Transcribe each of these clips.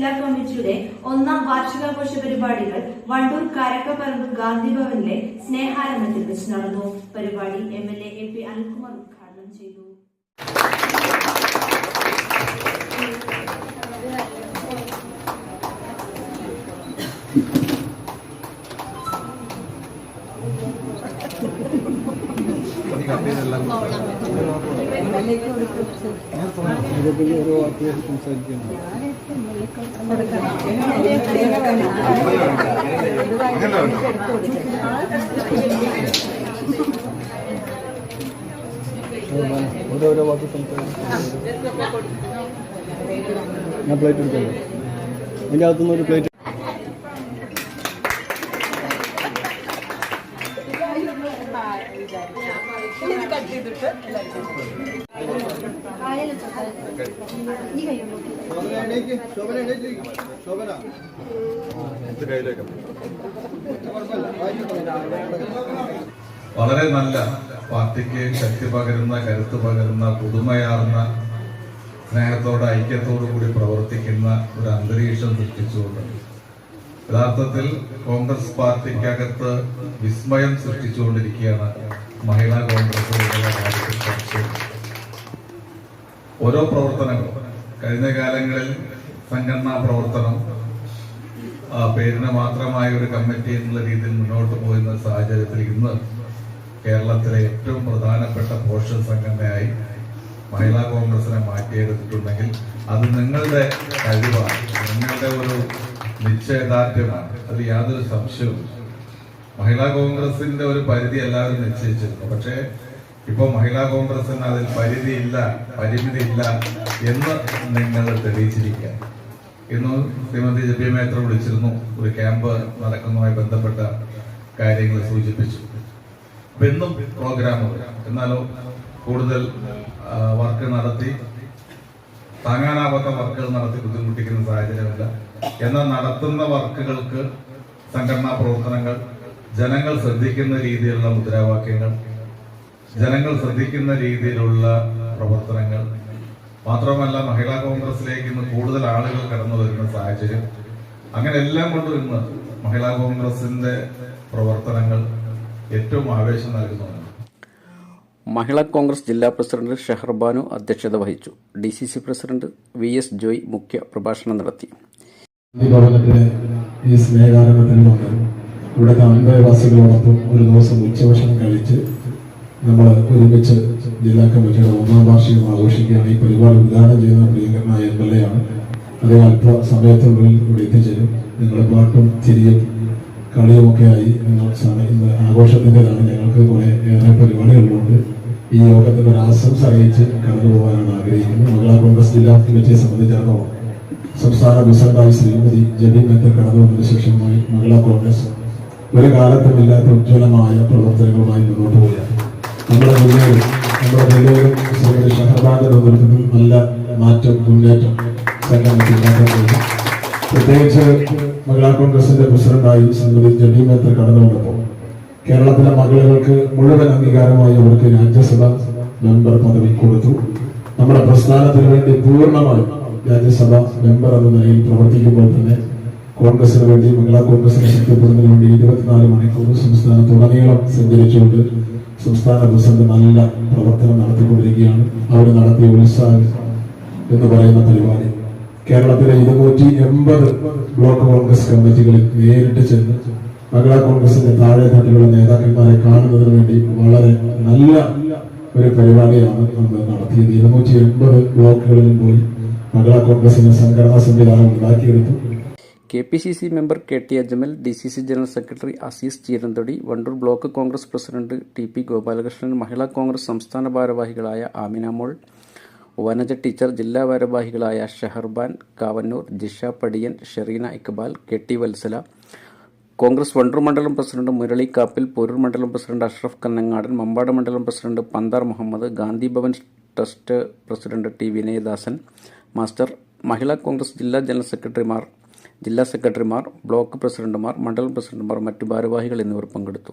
ജില്ലാ കമ്മിറ്റിയുടെ ഒന്നാം വാർഷികാഘോഷ പരിപാടികൾ വണ്ടൂർ കാരക്കപ്പറമ്പ് ഗാന്ധി ഭവനിലെ സ്നേഹാരംഭത്തിൽ വെച്ച് നടന്നു. പരിപാടി M L A P Anilkumar ഉദ്ഘാടനം ചെയ്തു. ഓരോരോ വാക്ക് സംസാരിക്കും ഞാൻ പ്ലേറ്റ് എടുക്കാം. അതിന്റെ അകത്തുനിന്ന് ഒരു പ്ലേറ്റ് വളരെ നല്ല പാർട്ടിക്ക് ശക്തി പകരുന്ന കരുത്ത് പകരുന്ന പുതുമയാർന്ന സ്നേഹത്തോടെ ഐക്യത്തോടു കൂടി പ്രവർത്തിക്കുന്ന ഒരു അന്തരീക്ഷം സൃഷ്ടിച്ചുകൊണ്ട് യഥാർത്ഥത്തിൽ കോൺഗ്രസ് പാർട്ടിക്കകത്ത് വിസ്മയം സൃഷ്ടിച്ചുകൊണ്ടിരിക്കുകയാണ് മഹിളാ കോൺഗ്രസ് ഓരോ പ്രവർത്തനങ്ങളും കഴിഞ്ഞ കാലങ്ങളിൽ സംഘടനാ പ്രവർത്തനം പേരിന് മാത്രമായ ഒരു കമ്മിറ്റി എന്നുള്ള രീതിയിൽ മുന്നോട്ട് പോയിരുന്ന സാഹചര്യത്തിൽ ഇന്ന് കേരളത്തിലെ ഏറ്റവും പ്രധാനപ്പെട്ട പോഷൻ സംഘടനയായി മഹിളാ കോൺഗ്രസിനെ മാറ്റിയെടുത്തിട്ടുണ്ടെങ്കിൽ അത് നിങ്ങളുടെ കഴിവാണ്. നിങ്ങളുടെ ഒരു നിശ്ചയദാർഢ്യമാണ്. അത് യാതൊരു സംശയവും മഹിളാ കോൺഗ്രസിന്റെ ഒരു പരിധി എല്ലാവരും നിശ്ചയിച്ചിരുന്നു പക്ഷേ ഇപ്പൊ മഹിളാ കോൺഗ്രസിന് അതിൽ പരിധിയില്ല പരിമിതിയില്ല എന്ന് നിങ്ങൾ തെളിയിച്ചിരിക്കുക ഇന്ന് ശ്രീമതി ജെ പി മേത്ര വിളിച്ചിരുന്നു. ഒരു ക്യാമ്പ് നടക്കുന്നതുമായി ബന്ധപ്പെട്ട കാര്യങ്ങൾ സൂചിപ്പിച്ചു. അപ്പൊ എന്നും പ്രോഗ്രാമുകൾ എന്നാലോ കൂടുതൽ വർക്ക് നടത്തി താങ്ങാനാവാത്ത വർക്കുകൾ നടത്തി ബുദ്ധിമുട്ടിക്കുന്ന സാഹചര്യമില്ല. എന്നാൽ നടത്തുന്ന വർക്കുകൾക്ക് സംഘടനാ പ്രവർത്തനങ്ങൾ ജനങ്ങൾ ശ്രദ്ധിക്കുന്ന രീതിയിലുള്ള മുദ്രാവാക്യങ്ങൾ ജനങ്ങൾ ശ്രദ്ധിക്കുന്ന രീതിയിലുള്ള പ്രവർത്തനങ്ങൾ. മാത്രമല്ല മഹിളാ കോൺഗ്രസിലേക്ക് ഇന്ന് കൂടുതൽ ആളുകൾ കടന്നു വരുന്ന സാഹചര്യം. അങ്ങനെ എല്ലാം കൊണ്ടും ഇന്ന് മഹിളാ കോൺഗ്രസിന്റെ പ്രവർത്തനങ്ങൾ ഏറ്റവും ആവേശം നൽകുന്നതാണ് മഹിളാ കോൺഗ്രസ് ജില്ലാ പ്രസിഡന്റ് ഷെഹർബാനു അധ്യക്ഷത വഹിച്ചു. D C C president V S Joy മുഖ്യ പ്രഭാഷണം നടത്തി. ഗാന്ധി ഭവനത്തിലെ ഈ സ്നേഹാരംഭത്തിൽ വന്ന് ഇവിടുത്തെ അന്തേവാസികളോടൊപ്പം ഒരു ദിവസം ഉച്ചഭക്ഷണം കഴിച്ച് നമ്മൾ ഒരുമിച്ച് ജില്ലാ കമ്മിറ്റിയുടെ ഒന്നാം വാർഷികം ആഘോഷിക്കുകയാണ്. ഈ പരിപാടി ഉദ്ഘാടനം ചെയ്യുന്ന പ്രിയങ്കരനായ എം എൽ എ ആണ്. അദ്ദേഹം അല്പ സമയത്തിനുള്ളിൽ ഇവിടെ എത്തിച്ചേരും. നിങ്ങൾ പാട്ടും ചിരിയും കളിയുമൊക്കെയായി നിങ്ങൾ സമയം ഇന്ന് ആഘോഷത്തിന്റെതാണ്. ഞങ്ങൾക്ക് കുറേ ഏറെ പരിപാടികളുണ്ട്. ഈ യോഗത്തിന്റെ ഒരു ആശംസ അറിയിച്ച് കടന്നു പോകാനാണ് ആഗ്രഹിക്കുന്നത്. മഹിളാ കോൺഗ്രസ് ജില്ലാ കമ്മിറ്റിയെ സംബന്ധിച്ചിടത്തോളം സംസ്ഥാന പ്രസിഡന്റായി ശ്രീമതി ജബി മെത്ത കടന്നു വന്നതിന് ശേഷമായി മഹിളാ കോൺഗ്രസ്. ഒരു കാലത്തും ഇല്ലാത്ത ഉജ്ജ്വലമായ പ്രവർത്തനങ്ങളുമായി മുന്നോട്ട് പോവുകയാണ്. നമ്മുടെ ജില്ലയിൽ നമ്മുടെ ജില്ലയിലും ഷഹർബാന്റെ നേതൃത്വത്തിൽ നല്ല മാറ്റം മുന്നേറ്റം സംഘടനയ്ക്ക് ഉണ്ടാക്കാൻ പ്രത്യേകിച്ച് മഹിളാ കോൺഗ്രസിന്റെ പ്രസിഡന്റായി ശ്രീമതി ജബി മെത്ത കടന്നു വന്നപ്പോൾ കേരളത്തിലെ മകളുകൾക്ക് മുഴുവൻ അംഗീകാരമായി അവർക്ക് രാജ്യസഭ മെമ്പർ പദവി കൊടുത്തു. നമ്മുടെ പ്രസ്ഥാനത്തിന് വേണ്ടി പൂർണമായും രാജ്യസഭ മെമ്പർ എന്ന നിലയിൽ പ്രവർത്തിക്കുമ്പോൾ തന്നെ കോൺഗ്രസിന് വേണ്ടി മഹിളാ കോൺഗ്രസിനെ ശക്തിപ്പെടുന്നതിന് വേണ്ടി ഇരുപത്തിനാല് മണിക്കൂർ സംസ്ഥാനത്തുടനീളം സഞ്ചരിച്ചുകൊണ്ട് സംസ്ഥാന പ്രസിഡന്റ് നല്ല പ്രവർത്തനം നടത്തിക്കൊണ്ടിരിക്കുകയാണ്. അവർ നടത്തിയ ഉത്സാഹം എന്ന് പറയുന്ന പരിപാടി. കേരളത്തിലെ ഇരുന്നൂറ്റി എൺപത് ബ്ലോക്ക് കോൺഗ്രസ് കമ്മിറ്റികളിൽ നേരിട്ട് ചെന്ന് മഹിളാ കോൺഗ്രസിന്റെ താഴെ തട്ടിലുള്ള നേതാക്കന്മാരെ കാണുന്നതിന് വേണ്ടി വളരെ നല്ല ഒരു പരിപാടിയാണ് നമ്മൾ നടത്തിയത്. ഇരുന്നൂറ്റി എൺപത് ബ്ലോക്കുകളിലും പോയി മഹിളാ കോൺഗ്രസിന്റെ സംഘടനാ സംവിധാനം ഉണ്ടാക്കിയെടുത്തു K P C C member K T Ajmal D C C general secretary Azeez Cheeranthodi Wandoor block Congress president T P Gopalakrishnan Mahila Congress സംസ്ഥാന ഭാരവാഹികളായ ആമിന മോൾ വനജ ടീച്ചർ ജില്ലാ ഭാരവാഹികളായ ഷെഹർബാൻ കാവന്നൂർ ജിഷ പടിയൻ ഷെറീന ഇക്ബാൽ കെ ടി വത്സല കോൺഗ്രസ് വണ്ടൂർ മണ്ഡലം പ്രസിഡന്റ് മുരളി കാപ്പിൽ പോരൂർ മണ്ഡലം പ്രസിഡന്റ് അഷ്റഫ് കന്നങ്ങാടൻ മമ്പാട് മണ്ഡലം president Panthar Muhammad Gandhi Bhavan trust president T Vinayadasan master Mahila Congress ജില്ലാ general സെക്രട്ടറിമാർ ജില്ലാ സെക്രട്ടറിമാർ ബ്ലോക്ക് പ്രസിഡന്റുമാർ മണ്ഡലം പ്രസിഡന്റുമാർ മറ്റു ഭാരവാഹികൾ എന്നിവർ പങ്കെടുത്തു.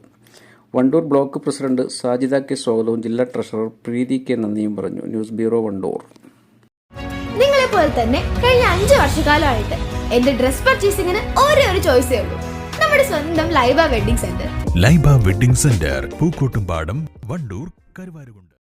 Wandoor block president Sajida K സ്വാഗതവും ജില്ലാ ട്രഷറർ പ്രീതി കെ നന്ദിയും പറഞ്ഞു. News bureau Wandoor. നിങ്ങളെ പോലെ തന്നെ കഴിഞ്ഞ അഞ്ച് വർഷക്കാലമായിട്ട് എന്റെ ഡ്രസ് പർച്ചേസിംഗിന് ഒരേ ഒരു ചോയ്സേ ഉള്ളൂ. നമ്മുടെ സ്വന്തം Laiba wedding centre. Laiba wedding centre Pookkottumpadam Wandoor Karuvarakundu.